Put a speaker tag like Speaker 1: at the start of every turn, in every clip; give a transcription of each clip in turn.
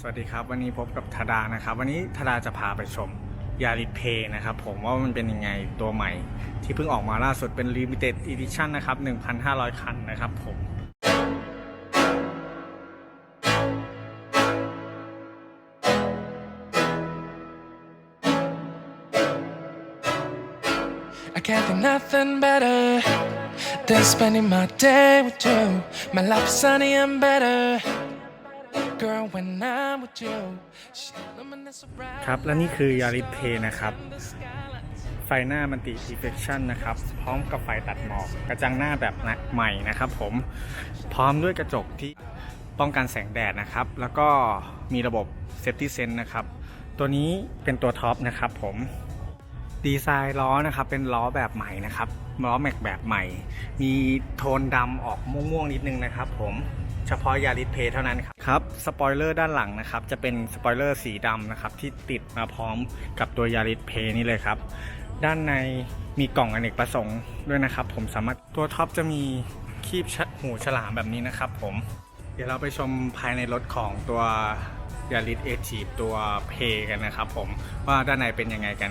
Speaker 1: สวัสดีครับ วันนี้พบกับธดานะครับ วันนี้ธดาจะพาไปชมยาริเพนะครับ ผมว่ามันเป็นยังไงตัวใหม่ ที่เพิ่งออกมาล่าสุดเป็น Limited Edition นะครับ 1,500 คันนะครับผม
Speaker 2: I can't do nothing better than spending my day with you. My life's sunny and better.
Speaker 1: ครับและนี่คือยาริเพนะครับ ไฟหน้ามันติ Perfection นะครับ พร้อมกับไฟตัดหมอกกระจังหน้าแบบใหม่นะครับผมพร้อมด้วยกระจกที่ป้องกันแสงแดดนะครับ แล้วก็มีระบบ Safety Sense นะครับ ตัวนี้เป็นตัวท็อปนะครับผมดีไซน์ล้อนะครับ เป็นล้อแบบใหม่นะครับล้อแม็กแบบใหม่ มีโทนดำออกม่วงๆนิดนึงนะครับผม เฉพาะยาริสเพเท่านั้นครับครับสปอยเลอร์ด้านหลังนะครับจะเป็นสปอยเลอร์สีดำนะครับที่ติดมาพร้อมกับตัวยาริสเพนี่เลยครับ ด้านในมีกล่องอเนกประสงค์ด้วยนะครับ ผมสามารถตัวท็อปจะมีคีบชะหูฉลามแบบนี้นะครับ ผมเดี๋ยวเราไปชมภายในรถของตัวยาริสเอทีตัวเพกันนะครับ ผมว่าด้านในเป็นยังไงกัน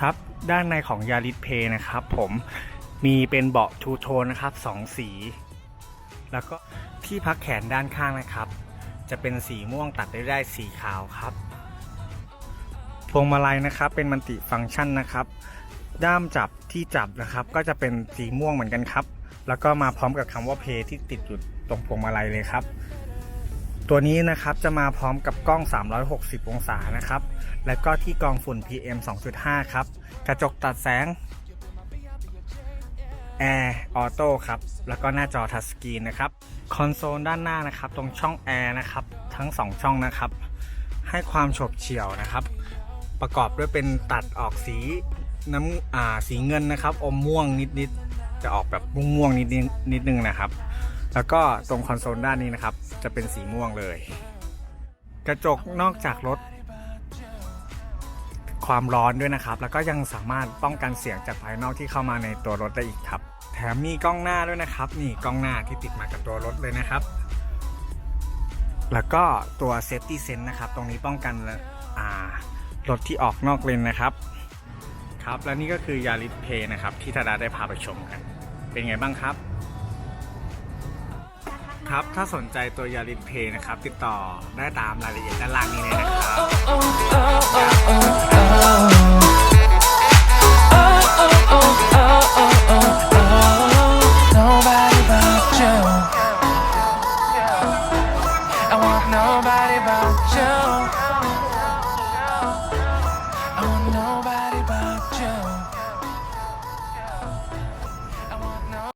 Speaker 1: ครับด้านในของยาริสเพนะครับ ผม มีเป็นเบาะทูโทนนะครับสองสี แล้วก็ที่พักแขนด้านข้างนะครับ จะเป็นสีม่วงตัดได้ได้สีขาวครับพวงมาลัยนะครับเป็นมันติฟังก์ชันนะครับ ด้ามจับที่จับนะครับ ก็จะเป็นสีม่วงเหมือนกันครับ แล้วก็มาพร้อมกับคำว่าเพที่ติดอยู่ตรงพวงมาลัยเลยครับ ตัวนี้นะครับจะมาพร้อมกับกล้อง 360 องศานะครับ และก็ที่กองฝุ่น PM 2.5 ครับ กระจกตัดแสง แอร์ออโต้ครับ แล้วก็หน้าจอทัชสกรีนนะครับ คอนโซลด้านหน้านะครับ ตรงช่องแอร์นะครับ ทั้ง 2 ช่องนะครับ ให้ความโฉบเฉี่ยวนะครับ ประกอบด้วยเป็นตัดออกสีน้ำอ่าสีเงินนะครับ อมม่วงนิดๆ จะออกแบบม่วงๆนิดๆนิดนึงนะครับ แล้วก็ตรงคอนโซลด้านนี้นะครับ จะเป็นสีม่วงเลย กระจกนอกจากลด ความร้อนด้วยนะครับ แล้วก็ยังสามารถป้องกันเสียงจากภายนอกที่เข้ามาในตัวรถได้อีกครับ แถมมีกล้องหน้าด้วยนะครับ นี่กล้องหน้าที่ติดมากับตัวรถเลยนะครับ แล้วก็ตัว Safety Sense นะครับ ตรงนี้ป้องกันรถที่ออกนอกเลนนะครับ ครับ และนี่ก็คือยาริสเพย์นะครับ ที่ธดาได้พาไปชมกัน เป็นไงบ้างครับ ครับ ถ้าสนใจตัวยาริสเพย์นะครับ ติดต่อได้ตามรายละเอียดด้านล่างนี้เลยนะครับ
Speaker 2: nobody but you.